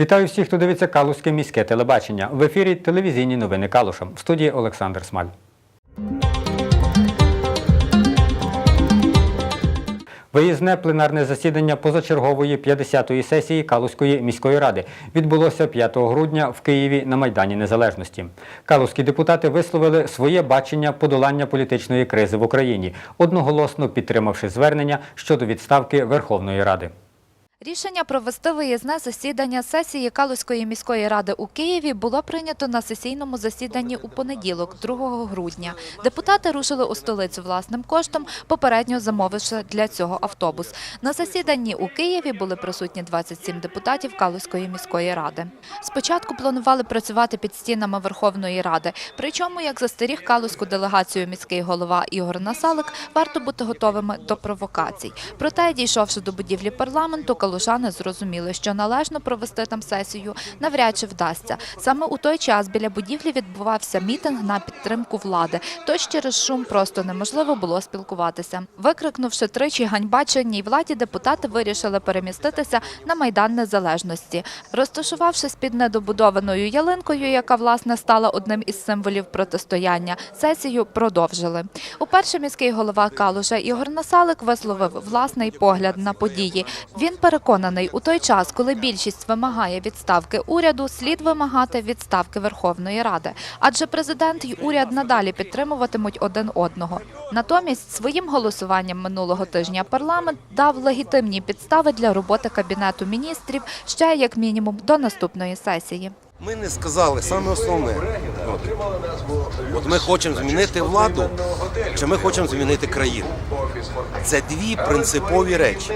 Вітаю всіх, хто дивиться Калузьке міське телебачення. В ефірі телевізійні новини Калуша. В студії Олександр Смаль. Виїзне пленарне засідання позачергової 50-ї сесії Калузької міської ради відбулося 5 грудня в Києві на Майдані Незалежності. Калузькі депутати висловили своє бачення подолання політичної кризи в Україні, одноголосно підтримавши звернення щодо відставки Верховної Ради. Рішення провести виїзне засідання сесії Калузької міської ради у Києві було прийнято на сесійному засіданні у понеділок, 2 грудня. Депутати рушили у столицю власним коштом, попередньо замовивши для цього автобус. На засіданні у Києві були присутні 27 депутатів Калузької міської ради. Спочатку планували працювати під стінами Верховної Ради. Причому, як застеріг Калузьку делегацію міський голова Ігор Насалик, варто бути готовими до провокацій. Проте, дійшовши до будівлі парламенту, калушани зрозуміли, що належно провести там сесію навряд чи вдасться. Саме у той час біля будівлі відбувався мітинг на підтримку влади. Тож через шум просто неможливо було спілкуватися. Викрикнувши тричі ганьба чинній владі, депутати вирішили переміститися на майдан незалежності. Розташувавшись під недобудованою ялинкою, яка власне стала одним із символів протистояння, сесію продовжили. Уперше міський голова Калуша Ігор Насалик висловив власний погляд на події. Він переконаний, у той час, коли більшість вимагає відставки уряду, слід вимагати відставки Верховної Ради, адже президент і уряд надалі підтримуватимуть один одного. Натомість своїм голосуванням минулого тижня парламент дав легітимні підстави для роботи кабінету міністрів ще як мінімум до наступної сесії. Ми не сказали саме основне. От, от ми хочемо змінити владу, чи ми хочемо змінити країну. Це дві принципові речі.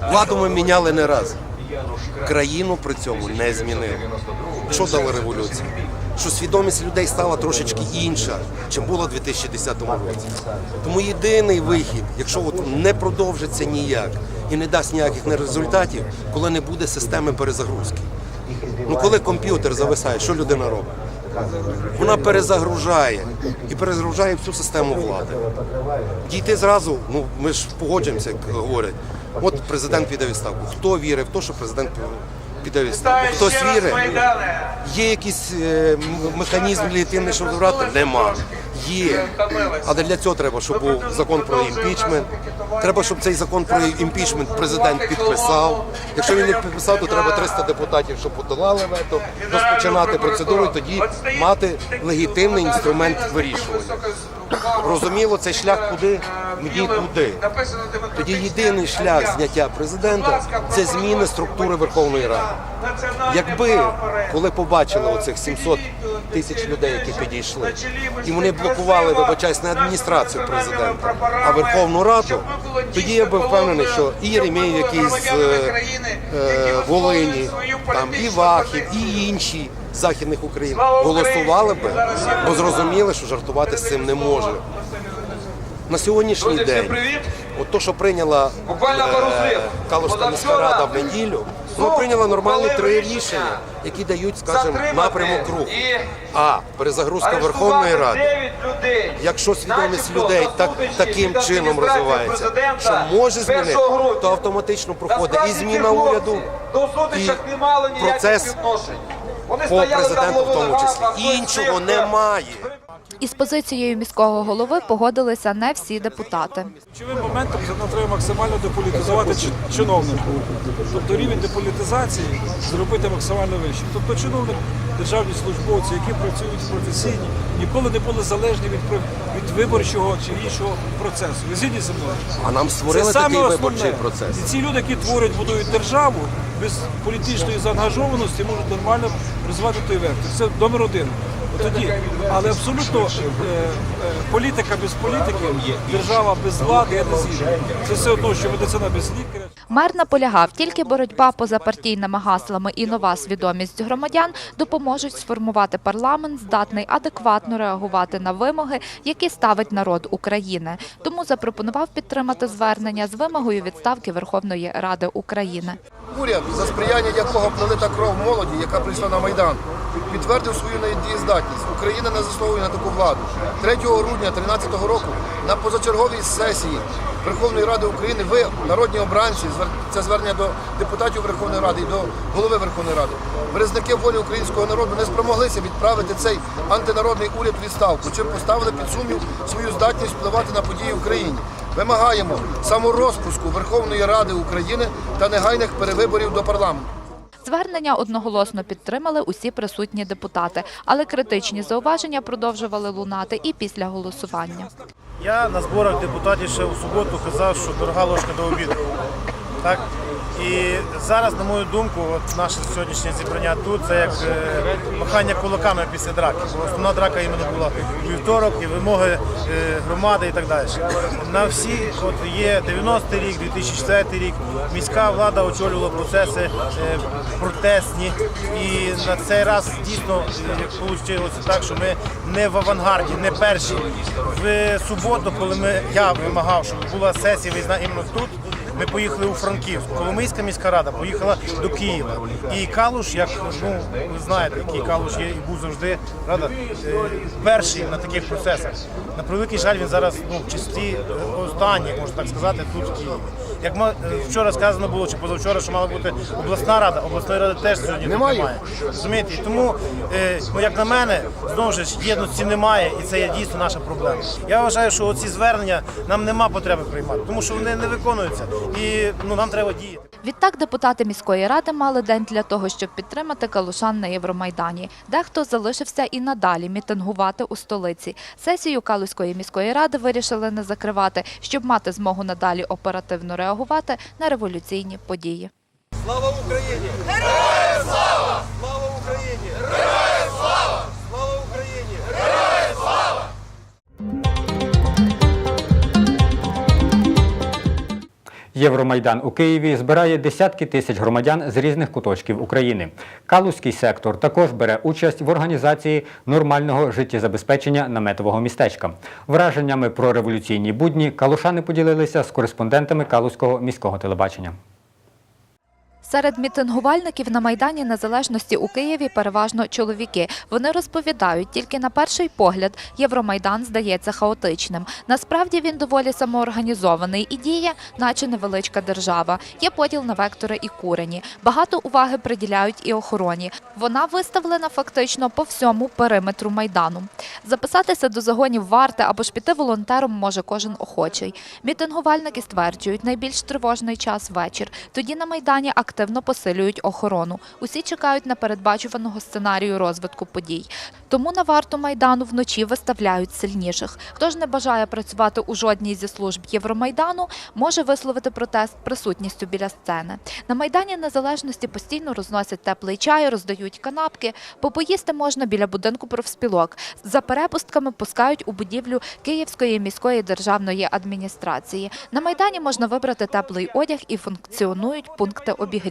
Владу ми міняли не раз. Країну при цьому не змінили. Що дала революція? Що свідомість людей стала трошечки інша, чим було у 2010 році. Тому єдиний вихід, якщо от не продовжиться ніяк і не дасть ніяких результатів, коли не буде системи перезагрузки. Ну коли комп'ютер зависає, що людина робить? Вона перезагружає і перезагружає всю систему влади. Дійти зразу, ну ми ж погоджуємося, як говорять. От президент піде відставку. Хто вірить в те, що президент піде відставку? Хтось вірить? Є якийсь е, механізм легітимний, щоб забрати? Нема. Є. Але для цього треба, щоб був закон про імпічмент. Треба, щоб цей закон про імпічмент президент підписав. Якщо він не підписав, то треба 300 депутатів, щоб подолали вето, розпочинати процедуру тоді мати легітимний інструмент вирішування. Розуміло, цей шлях куди? мені Нікуди. Тоді єдиний шлях зняття президента це зміни структури Верховної Ради. Якби коли побачили оцих 700 тисяч людей, які підійшли, і вони блокували, вибачаюсь, не адміністрацію президента, а Верховну Раду, тоді я би впевнений, що і Єремєєв, який з е, е, Волині, там і Вахів, і інші західних України голосували би, бо зрозуміли, що жартувати з цим не може. На сьогоднішній день, от то, що прийняла е, Калужська міська рада в неділю, вона прийняла нормальні три рішення, які дають, скажімо, напрямок руху. А перезагрузка Верховної Ради. Якщо свідомість людей так, таким чином розвивається, що може змінити, то автоматично проходить і зміна уряду, і процес по президенту в тому числі. Іншого немає. Із позицією міського голови погодилися не всі депутати. Ключовим моментом треба максимально деполітизувати чи- чиновника. Тобто рівень деполітизації зробити максимально вищим. Тобто чиновник, державні службовці, які працюють професійні, ніколи не були залежні від, від виборчого чи іншого процесу. Ви згідні зі мною? А нам створили Це такий саме виборчий процес. І ці люди, які творять, будують державу без політичної заангажованості, можуть нормально розвивати той вектор. Це номер один. Тоді, але абсолютно е, е, політика без політики, держава без влади, я. Це все одно, що медицина без лікаря. Мер наполягав, тільки боротьба поза партійними гаслами і нова свідомість громадян допоможуть сформувати парламент, здатний адекватно реагувати на вимоги, які ставить народ України. Тому запропонував підтримати звернення з вимогою відставки Верховної Ради України. Уряд, за сприяння якого пролита кров молоді, яка прийшла на Майдан. підтвердив свою недієздатність. Україна не заслуговує на таку владу. 3 грудня 2013 року на позачерговій сесії Верховної Ради України ви, народні обранці, це звернення до депутатів Верховної Ради і до голови Верховної Ради. Березники волі українського народу не спромоглися відправити цей антинародний уряд відставку, чим поставили під сумнів свою здатність впливати на події в Україні. Вимагаємо саморозпуску Верховної Ради України та негайних перевиборів до парламенту. Звернення одноголосно підтримали усі присутні депутати, але критичні зауваження продовжували лунати і після голосування. Я на зборах депутатів ще у суботу казав, що дорога ложка до обіду. Так? І зараз, на мою думку, от наше сьогоднішнє зібрання тут це як е, махання кулаками після драки. Бо основна драка іменно була вівторок і вимоги е, громади і так далі. На всі от є 90-й рік, 2004 рік. Міська влада очолювала процеси е, протестні. І на цей раз дійсно вийшло так, що ми не в авангарді, не перші. В суботу, коли ми, я вимагав, щоб була сесія виїзна іменно тут. Ми поїхали у Франківськ. Коломийська міська рада поїхала до Києва. І Калуш, як ну ви знаєте, який Калуш є і був завжди рада, е, перший на таких процесах. На превеликий жаль, він зараз ну в числі е, останніх, можна так сказати, тут в Києві. Як ма- е, вчора сказано було, чи позавчора, що мала бути обласна рада, обласної ради теж сьогодні Немає. немає. Розумієте? І тому, е, ну як на мене, знову ж єдності немає, і це є дійсно наша проблема. Я вважаю, що ці звернення нам нема потреби приймати, тому що вони не виконуються, і ну нам треба діяти. Відтак депутати міської ради мали день для того, щоб підтримати калушан на Євромайдані. Дехто залишився і надалі мітингувати у столиці. Сесію Калуської міської ради вирішили не закривати, щоб мати змогу надалі оперативно реагувати на революційні події. Слава Україні! Героям Євромайдан у Києві збирає десятки тисяч громадян з різних куточків України. Калузький сектор також бере участь в організації нормального життєзабезпечення наметового містечка. Враженнями про революційні будні калушани поділилися з кореспондентами Калузького міського телебачення. Серед мітингувальників на Майдані Незалежності у Києві переважно чоловіки. Вони розповідають, тільки на перший погляд Євромайдан здається хаотичним. Насправді він доволі самоорганізований і діє, наче невеличка держава. Є поділ на вектори і курені. Багато уваги приділяють і охороні. Вона виставлена фактично по всьому периметру майдану. Записатися до загонів варти або ж піти волонтером може кожен охочий. Мітингувальники стверджують, найбільш тривожний час вечір. Тоді на майдані активно посилюють охорону. Усі чекають на передбачуваного сценарію розвитку подій. Тому на варту майдану вночі виставляють сильніших. Хто ж не бажає працювати у жодній зі служб Євромайдану, може висловити протест присутністю біля сцени. На майдані Незалежності постійно розносять теплий чай, роздають канапки. Попоїсти можна біля будинку профспілок. За перепустками пускають у будівлю Київської міської державної адміністрації. На майдані можна вибрати теплий одяг і функціонують пункти обігріву.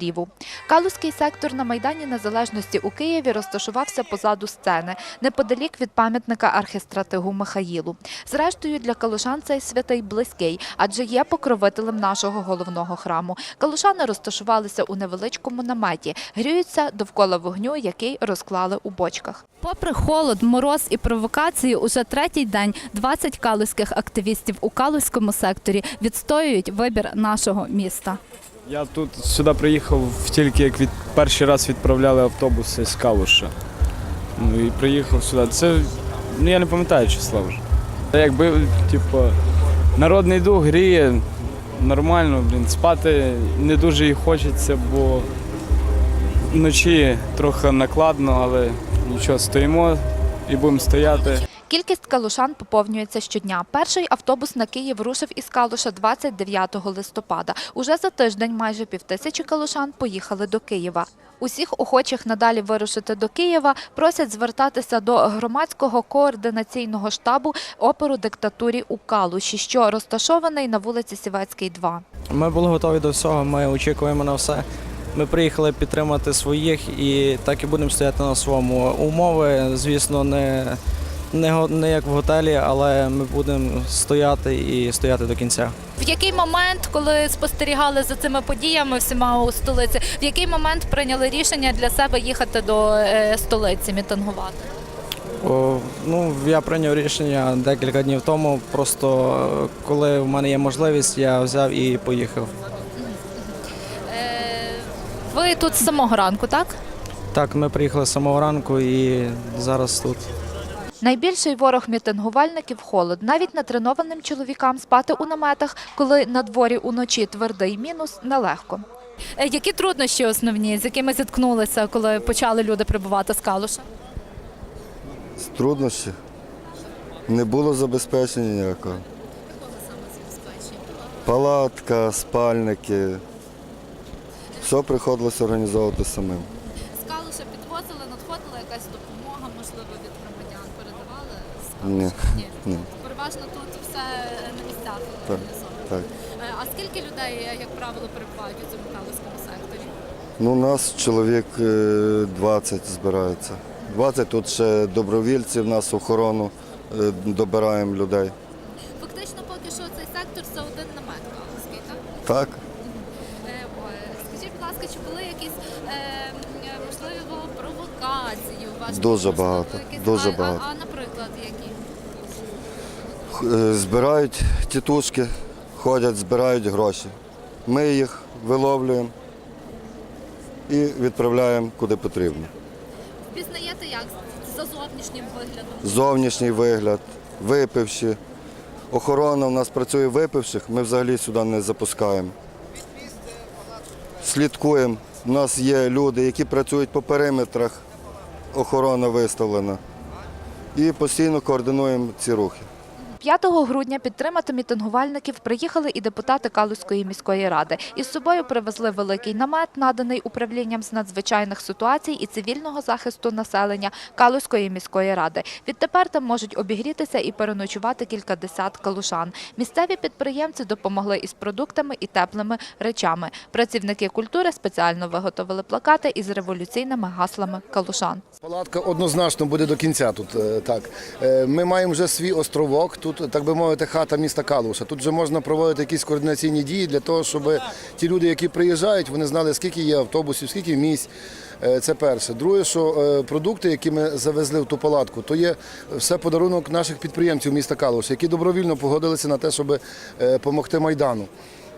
Калузький сектор на майдані Незалежності у Києві розташувався позаду сцени, неподалік від пам'ятника архістратигу Михаїлу. Зрештою, для калушан цей святий близький, адже є покровителем нашого головного храму. Калушани розташувалися у невеличкому наметі, гріються довкола вогню, який розклали у бочках. Попри холод, мороз і провокації, уже третій день 20 калузьких активістів у калузькому секторі відстоюють вибір нашого міста. Я тут сюди приїхав тільки як від перший раз відправляли автобуси з Калуша. Ну і приїхав сюди. Це ну я не пам'ятаю числа вже. Та Якби, типу, народний дух гріє нормально, блін, спати не дуже і хочеться, бо вночі трохи накладно, але нічого, стоїмо і будемо стояти. Кількість калушан поповнюється щодня. Перший автобус на Київ рушив із Калуша 29 листопада. Уже за тиждень майже півтисячі калушан поїхали до Києва. Усіх охочих надалі вирушити до Києва просять звертатися до громадського координаційного штабу оперу диктатурі у Калуші, що розташований на вулиці Сівецький, 2. Ми були готові до всього, ми очікуємо на все. Ми приїхали підтримати своїх і так і будемо стояти на своєму. Умови, звісно, не, не, не як в готелі, але ми будемо стояти і стояти до кінця. В який момент, коли спостерігали за цими подіями всіма у столиці, в який момент прийняли рішення для себе їхати до е, столиці мітингувати? О, ну, я прийняв рішення декілька днів тому. Просто е, коли в мене є можливість, я взяв і поїхав. Е, ви тут з самого ранку, так? Так, ми приїхали з самого ранку і зараз тут. Найбільший ворог мітингувальників холод. Навіть натренованим чоловікам спати у наметах, коли на дворі уночі твердий мінус, нелегко. Е, Які труднощі основні, з якими зіткнулися, коли почали люди прибувати з Калуша? Труднощі. Не було забезпечення ніякого. Палатка, спальники. Все приходилося організовувати самим. З Калуша підвозили, надходила якась допомога, можливо, від громадян передавали з Ні. Ні. Переважно тут все на місцях Так. Так. Е, А скільки людей, як правило, перебувають у цьому калузькому секторі? Ну, у нас чоловік е, 20 збирається. 20 тут ще добровільці в нас охорону е, добираємо людей. Фактично, поки що цей сектор це один намет калузький, так? Так, Е, Скажіть, будь ласка, чи були якісь е, можливо провокації у вас? Дуже багато, якісь- дуже багато. А, наприклад, які? Х- е, збирають тітушки, ходять, збирають гроші. Ми їх виловлюємо і відправляємо куди потрібно. Впізнаєте як за зовнішнім виглядом? зовнішній вигляд, випивши. Охорона у нас працює випивших, ми взагалі сюди не запускаємо. Слідкуємо. У нас є люди, які працюють по периметрах, охорона виставлена. І постійно координуємо ці рухи. 5 грудня підтримати мітингувальників приїхали і депутати Калузької міської ради. Із собою привезли великий намет, наданий управлінням з надзвичайних ситуацій і цивільного захисту населення Калузької міської ради. Відтепер там можуть обігрітися і переночувати кількадесят калушан. Місцеві підприємці допомогли із продуктами і теплими речами. Працівники культури спеціально виготовили плакати із революційними гаслами калушан. Палатка однозначно буде до кінця тут. е, Так. Е, Ми маємо вже свій островок, тут, так би мовити, хата міста Калуша. Тут вже можна проводити якісь координаційні дії для того, щоб ті люди, які приїжджають, вони знали, скільки є автобусів, скільки місць. Е, Це перше. Друге, що е, продукти, які ми завезли в ту палатку, то є все подарунок наших підприємців міста Калуша, які добровільно погодилися на те, щоб допомогти Майдану.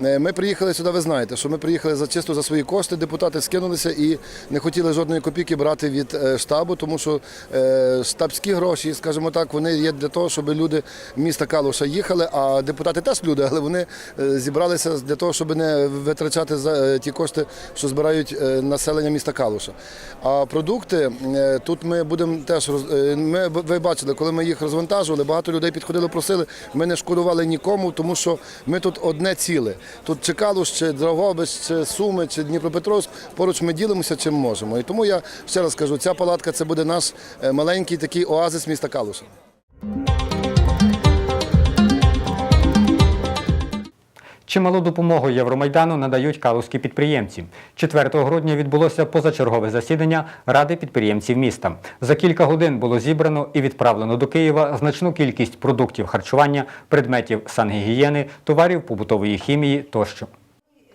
Е, Ми приїхали сюди, ви знаєте, що ми приїхали за чисто за свої кошти. Депутати скинулися і не хотіли жодної копійки брати від е, штабу, тому що е, штабські гроші, скажімо так, вони є для того, щоб люди міста Калуша їхали. А депутати теж люди, але вони зібралися для того, щоб не витрачати за ті кошти, що збирають населення міста Калуша. А продукти тут ми будемо теж Ми ви бачили, коли ми їх розвантажували, багато людей підходили, просили. Ми не шкодували нікому, тому що ми тут одне ціле. Тут чи Калуш, чи Дрогобич, чи Суми, чи Дніпропетровськ. Поруч ми ділимося чим можемо. І тому я ще раз кажу, ця палатка це буде наш е, маленький такий оазис міста Калуша. Чималу допомогу Євромайдану надають калузькі підприємці. 4 грудня відбулося позачергове засідання Ради підприємців міста. За кілька годин було зібрано і відправлено до Києва значну кількість продуктів харчування, предметів сангігієни, товарів побутової хімії тощо.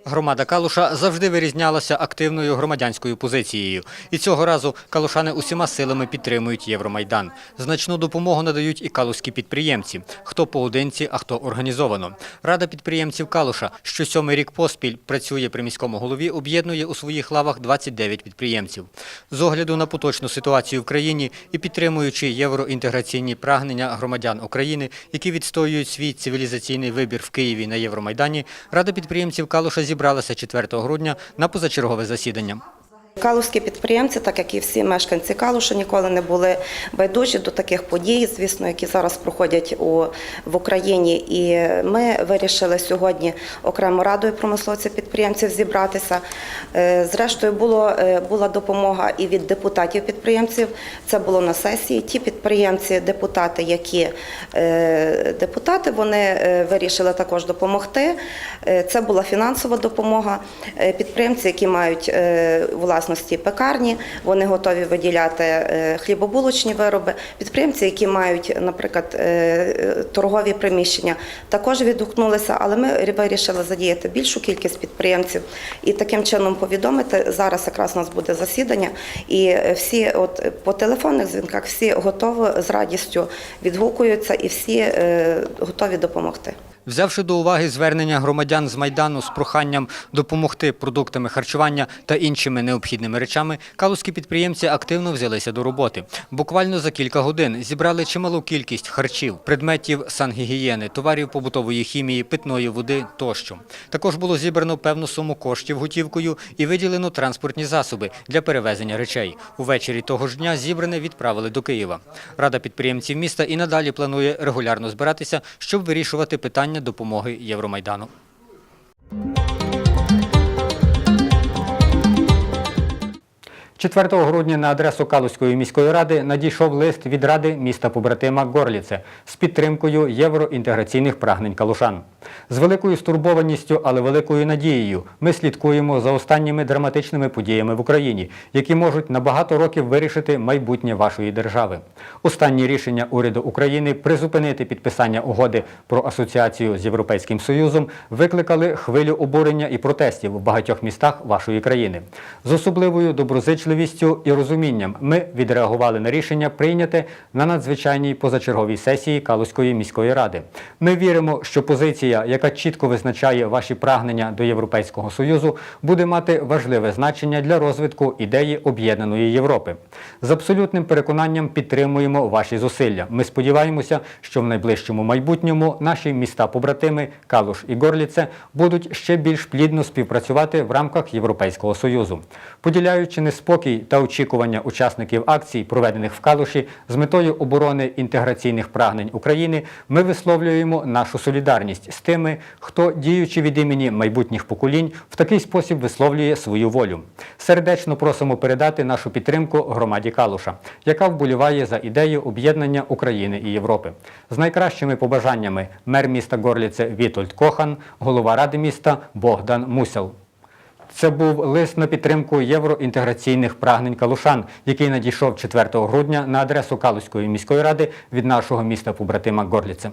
Громада Калуша завжди вирізнялася активною громадянською позицією. І цього разу калушани усіма силами підтримують Євромайдан. Значну допомогу надають і калузькі підприємці. Хто поодинці, а хто організовано. Рада підприємців Калуша, що сьомий рік поспіль працює при міському голові, об'єднує у своїх лавах 29 підприємців. З огляду на поточну ситуацію в країні і підтримуючи євроінтеграційні прагнення громадян України, які відстоюють свій цивілізаційний вибір в Києві на Євромайдані, Рада підприємців Калуша зібралася 4 грудня на позачергове засідання. Калузькі підприємці, так як і всі мешканці Калуша, ніколи не були байдужі до таких подій, звісно, які зараз проходять у, в Україні. І ми вирішили сьогодні окремо радою промисловців підприємців зібратися. Е, Зрештою, було, е, була допомога і від депутатів підприємців. Це було на сесії. Ті підприємці, депутати, які е, депутати, вони вирішили також допомогти. Це була фінансова допомога. Підприємці, які мають власну власності пекарні, вони готові виділяти е, хлібобулочні вироби. Підприємці, які мають, наприклад, е, торгові приміщення, також відгукнулися, але ми вирішили задіяти більшу кількість підприємців і таким чином повідомити. Зараз якраз у нас буде засідання, і е, всі, от по телефонних дзвінках, всі готові з радістю відгукуються і всі готові допомогти. Взявши до уваги звернення громадян з Майдану з проханням допомогти продуктами харчування та іншими необхідними речами, калузькі підприємці активно взялися до роботи. Буквально за кілька годин зібрали чималу кількість харчів, предметів сангігієни, товарів побутової хімії, питної води тощо. Також було зібрано певну суму коштів готівкою і виділено транспортні засоби для перевезення речей. Увечері того ж дня зібране відправили до Києва. Рада підприємців міста і надалі планує регулярно збиратися, щоб вирішувати питання допомоги Євромайдану. 4 грудня на адресу Калузької міської ради надійшов лист від ради міста побратима Горліце з підтримкою євроінтеграційних прагнень калушан. З великою стурбованістю, але великою надією ми слідкуємо за останніми драматичними подіями в Україні, які можуть на багато років вирішити майбутнє вашої держави. Останні рішення уряду України призупинити підписання угоди про асоціацію з Європейським Союзом викликали хвилю обурення і протестів в багатьох містах вашої країни. З особливою доброзичливістю і розумінням ми відреагували на рішення, прийняте на надзвичайній позачерговій сесії Калузької міської ради. Ми віримо, що позиція, яка чітко визначає ваші прагнення до Європейського Союзу, буде мати важливе значення для розвитку ідеї об'єднаної Європи. З абсолютним переконанням підтримуємо ваші зусилля. Ми сподіваємося, що в найближчому майбутньому наші міста-побратими Калуш і Горліце будуть ще більш плідно співпрацювати в рамках Європейського Союзу. Поділяючи неспокій та очікування учасників акцій, проведених в Калуші з метою оборони інтеграційних прагнень України, ми висловлюємо нашу солідарність тими, хто, діючи від імені майбутніх поколінь, в такий спосіб висловлює свою волю. Сердечно просимо передати нашу підтримку громаді Калуша, яка вболіває за ідею об'єднання України і Європи. З найкращими побажаннями мер міста Горліце Вітольд Кохан, голова ради міста Богдан Мусел. Це був лист на підтримку євроінтеграційних прагнень калушан, який надійшов 4 грудня на адресу Калузької міської ради від нашого міста побратима Горліце.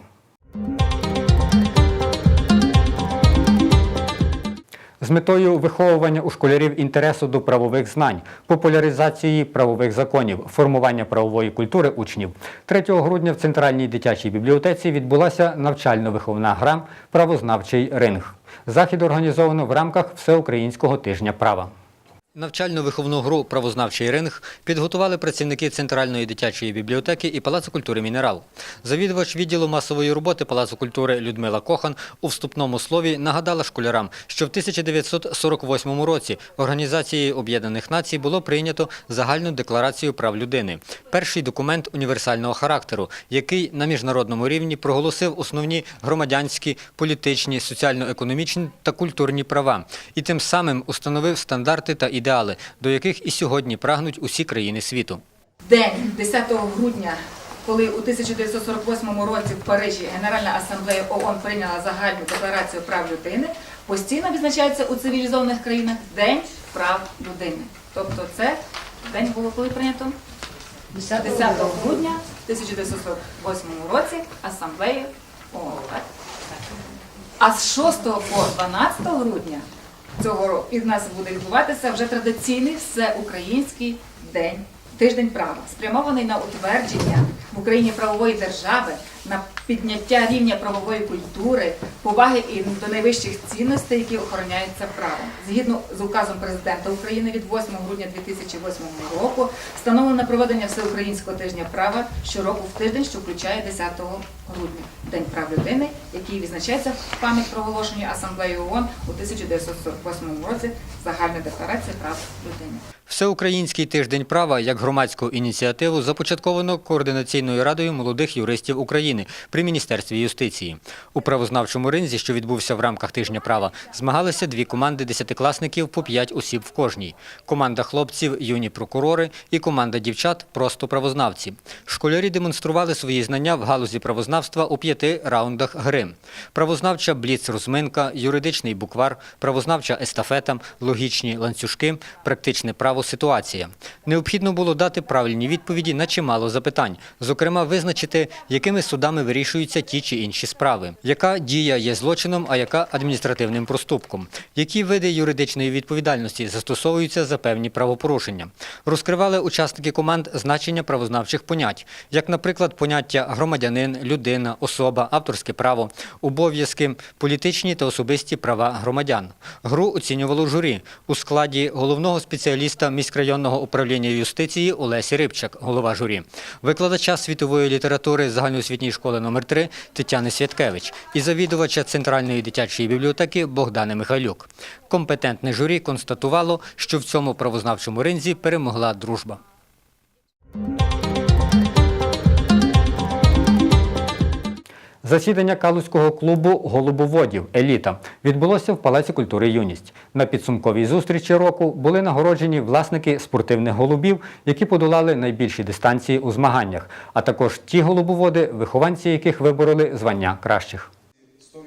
З метою виховування у школярів інтересу до правових знань, популяризації правових законів, формування правової культури учнів 3 грудня в Центральній дитячій бібліотеці відбулася навчально-виховна гра Правознавчий ринг. Захід організовано в рамках Всеукраїнського тижня права. Навчально-виховну гру Правознавчий ринг підготували працівники Центральної дитячої бібліотеки і Палацу культури Мінерал. Завідувач відділу масової роботи Палацу культури Людмила Кохан у вступному слові нагадала школярам, що в 1948 році Організацією Об'єднаних Націй було прийнято загальну декларацію прав людини. Перший документ універсального характеру, який на міжнародному рівні проголосив основні громадянські, політичні, соціально-економічні та культурні права і тим самим установив стандарти та ідеали, до яких і сьогодні прагнуть усі країни світу. День 10 грудня, коли у 1948 році в Парижі Генеральна асамблея ООН прийняла загальну декларацію прав людини, постійно відзначається у цивілізованих країнах День прав людини. Тобто це день було коли прийнято? 10 грудня 1948 році асамблеєю ООН. А з 6 по 12 грудня цього року. І в нас буде відбуватися вже традиційний всеукраїнський день, тиждень права, спрямований на утвердження в Україні правової держави, на підняття рівня правової культури, поваги і до найвищих цінностей, які охороняються правом. Згідно з указом президента України від 8 грудня 2008 року встановлено проведення всеукраїнського тижня права щороку в тиждень, що включає 10 грудня, День прав людини, який відзначається в пам'ять проголошенню Асамблеєю ООН у 1948 році Загальна декларація прав людини. Всеукраїнський тиждень права як громадську ініціативу започатковано Координаційною радою молодих юристів України при Міністерстві юстиції. У правознавчому ринзі, що відбувся в рамках тижня права, змагалися дві команди десятикласників по п'ять осіб в кожній. Команда хлопців юні прокурори і команда дівчат просто правознавці. Школярі демонстрували свої знання в галузі правознавства у п'яти раундах гри: правознавча бліц-розминка, юридичний буквар, правознавча естафета, логічні ланцюжки, практичне право ситуація. Необхідно було дати правильні відповіді на чимало запитань, зокрема визначити, якими судами вирішуються ті чи інші справи, яка дія є злочином, а яка адміністративним проступком, які види юридичної відповідальності застосовуються за певні правопорушення. Розкривали учасники команд значення правознавчих понять, як, наприклад, поняття громадянин, людина, особа, авторське право, обов'язки, політичні та особисті права громадян. Гру оцінювало журі у складі головного спеціаліста міськрайонного управління юстиції Олесі Рибчак, голова журі, викладача світової літератури загальноосвітньої школи номер 3 Тетяни Святкевич і завідувача Центральної дитячої бібліотеки Богдани Михайлюк. Компетентне журі констатувало, що в цьому правознавчому ринзі перемогла дружба. Засідання Калузького клубу голубоводів Еліта відбулося в Палаці культури Юність. На підсумковій зустрічі року були нагороджені власники спортивних голубів, які подолали найбільші дистанції у змаганнях, а також ті голубоводи, вихованці яких вибороли звання кращих.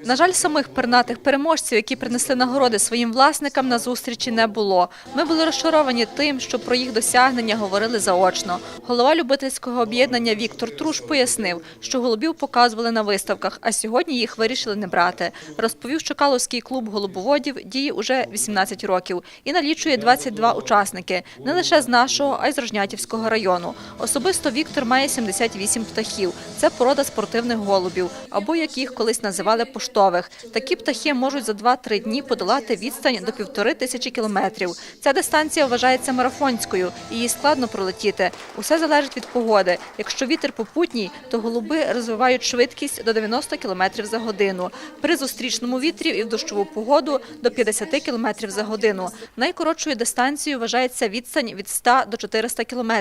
На жаль, самих пернатих переможців, які принесли нагороди своїм власникам, на зустрічі не було. Ми були розчаровані тим, що про їх досягнення говорили заочно. Голова любительського об'єднання Віктор Труш пояснив, що голубів показували на виставках, а сьогодні їх вирішили не брати. Розповів, що Каловський клуб голубоводів діє уже 18 років і налічує 22 учасники не лише з нашого, а й з Рожнятівського району. Особисто Віктор має 78 птахів. Це порода спортивних голубів, або як їх колись називали поштових. Такі птахи можуть за 2-3 дні подолати відстань до півтори тисячі кілометрів. Ця дистанція вважається марафонською, її складно пролетіти. Усе залежить від погоди. Якщо вітер попутній, то голуби розвивають швидкість до 90 км за годину. При зустрічному вітрі і в дощову погоду до 50 км за годину. Найкоротшою дистанцією вважається відстань від 100 до 400 км.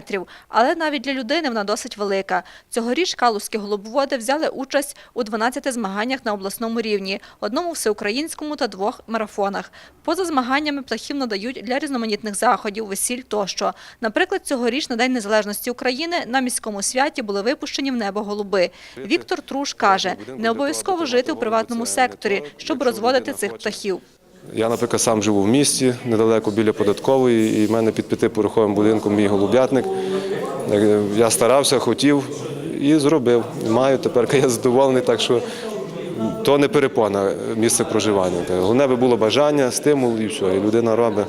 Але навіть для людини вона досить велика. Цьогоріч калузькі голубоводи взяли участь у 12 змаганнях на обласному рівні, одному всеукраїнському та двох марафонах. Поза змаганнями птахів надають для різноманітних заходів, весіль тощо. Наприклад, цьогоріч на День Незалежності України на міському святі були випущені в небо голуби. Віктор Труш каже, не обов'язково жити у приватному секторі, щоб розводити цих птахів. Я, наприклад, сам живу в місті, недалеко біля податкової, і в мене під п'ятиповерховим будинком мій голуб'ятник. Е, Я старався, хотів і зробив. Маю тепер я задоволений, так що то не перепона місце проживання. Головне би було бажання, стимул і все, і людина робить.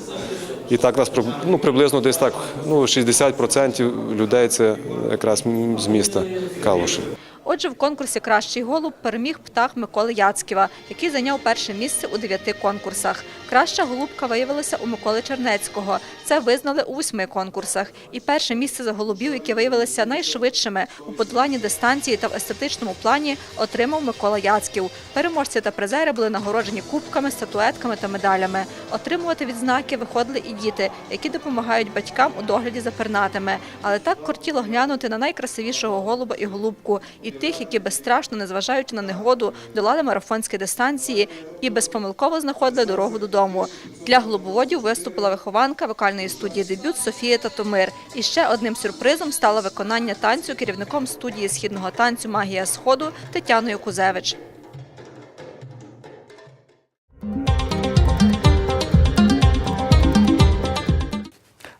І так нас ну, приблизно десь так ну, 60% людей це якраз з міста Калуші. Отже, в конкурсі Кращий голуб переміг птах Миколи Яцьківа, який зайняв перше місце у дев'яти конкурсах. Краща голубка виявилася у Миколи Чернецького. Це визнали у восьми конкурсах. І перше місце за голубів, які виявилися найшвидшими у подоланні дистанції та в естетичному плані, отримав Микола Яцьків. Переможці та призери були нагороджені кубками, статуетками та медалями. Отримувати відзнаки виходили і діти, які допомагають батькам у догляді за пернатими. Але так кортіло глянути на найкрасивішого голуба і голубку, і тих, які безстрашно, незважаючи на негоду, долали марафонські дистанції і безпомилково знаходили дорогу додому. Для голубоводів виступила вихованка вокальної студії дебют Софія Татомир. І ще одним сюрпризом стало виконання танцю керівником студії східного танцю Магія Сходу Тетяною Кузевич.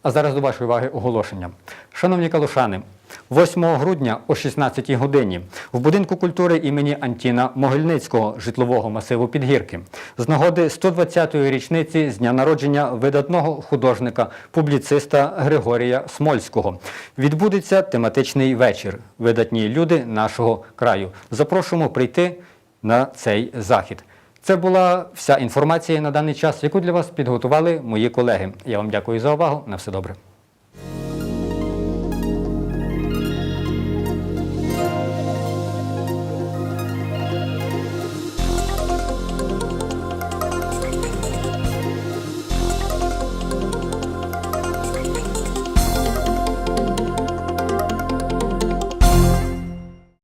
А зараз до вашої уваги оголошення. Шановні калушани, 8 грудня о 16 годині в будинку культури імені Антіна Могильницького житлового масиву Підгірки з нагоди 120-ї річниці з дня народження видатного художника, публіциста Григорія Смольського відбудеться тематичний вечір. Видатні люди нашого краю. Запрошуємо прийти на цей захід. Це була вся інформація на даний час, яку для вас підготували мої колеги. Я вам дякую за увагу. На все добре.